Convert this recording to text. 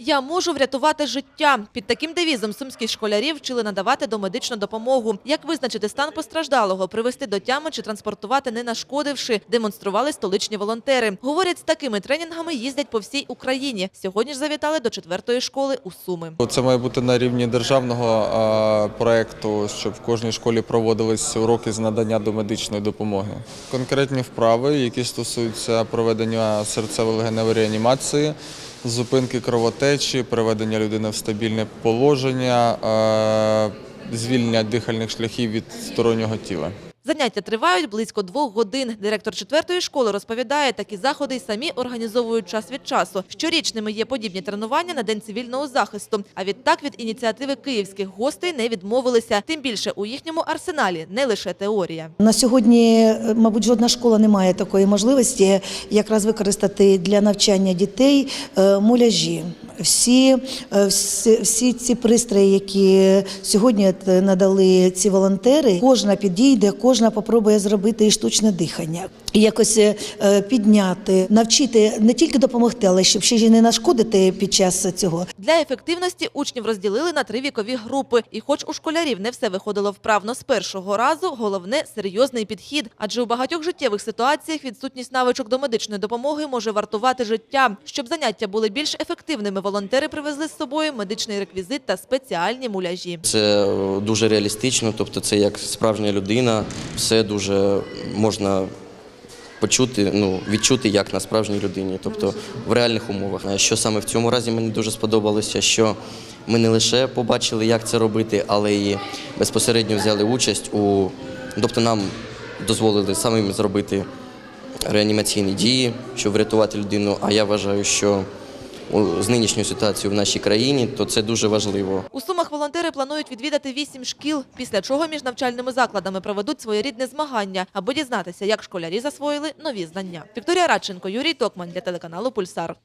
Я можу врятувати життя. Під таким девізом сумські школярі вчили надавати домедичну допомогу. Як визначити стан постраждалого, привести до тями чи транспортувати не нашкодивши, демонстрували столичні волонтери. Говорять, з такими тренінгами їздять по всій Україні. Сьогодні ж завітали до четвертої школи у Суми. Це має бути на рівні державного проекту, щоб в кожній школі проводились уроки з надання домедичної допомоги. Конкретні вправи, які стосуються проведення серцево-легеневої реанімації, зупинки кровотечі, приведення людини в стабільне положення, е, звільнення дихальних шляхів від стороннього тіла. Заняття тривають близько двох годин. Директор четвертої школи розповідає, такі заходи й самі організовують час від часу. Щорічними є подібні тренування на День цивільного захисту. А відтак від ініціативи київських гостей не відмовилися. Тим більше у їхньому арсеналі не лише теорія. На сьогодні, е, мабуть, жодна школа не має такої можливості якраз використати для навчання дітей е, муляжі. Всі, е, всі, всі ці пристрої, які сьогодні надали ці волонтери, кожна підійде, кожна попробує зробити і штучне дихання, і якось е, підняти, навчити не тільки допомогти, але щоб ще й не нашкодити під час цього. Для ефективності учнів розділили на три вікові групи. І хоч у школярів не все виходило вправно з першого разу, головне – серйозний підхід. Адже у багатьох життєвих ситуаціях відсутність навичок до медичної допомоги може вартувати життя. Щоб заняття були більш ефективними, волонтери привезли з собою медичний реквізит та спеціальні муляжі. Це е, дуже реалістично, тобто це як справжня людина, все дуже можна почути, ну, відчути як на справжній людині, тобто в реальних умовах. Що саме в цьому разі мені дуже сподобалося, що ми не лише побачили, як це робити, але і безпосередньо взяли участь у тобто нам дозволили самим зробити реанімаційні дії, щоб врятувати людину. А я вважаю, що з нинішньою ситуацією в нашій країні, то це дуже важливо. У Сумах волонтери планують відвідати вісім шкіл, після чого між навчальними закладами проведуть своєрідне змагання, аби дізнатися, як школярі засвоїли нові знання. Вікторія Радченко, Юрій Токман для телеканалу Пульсар.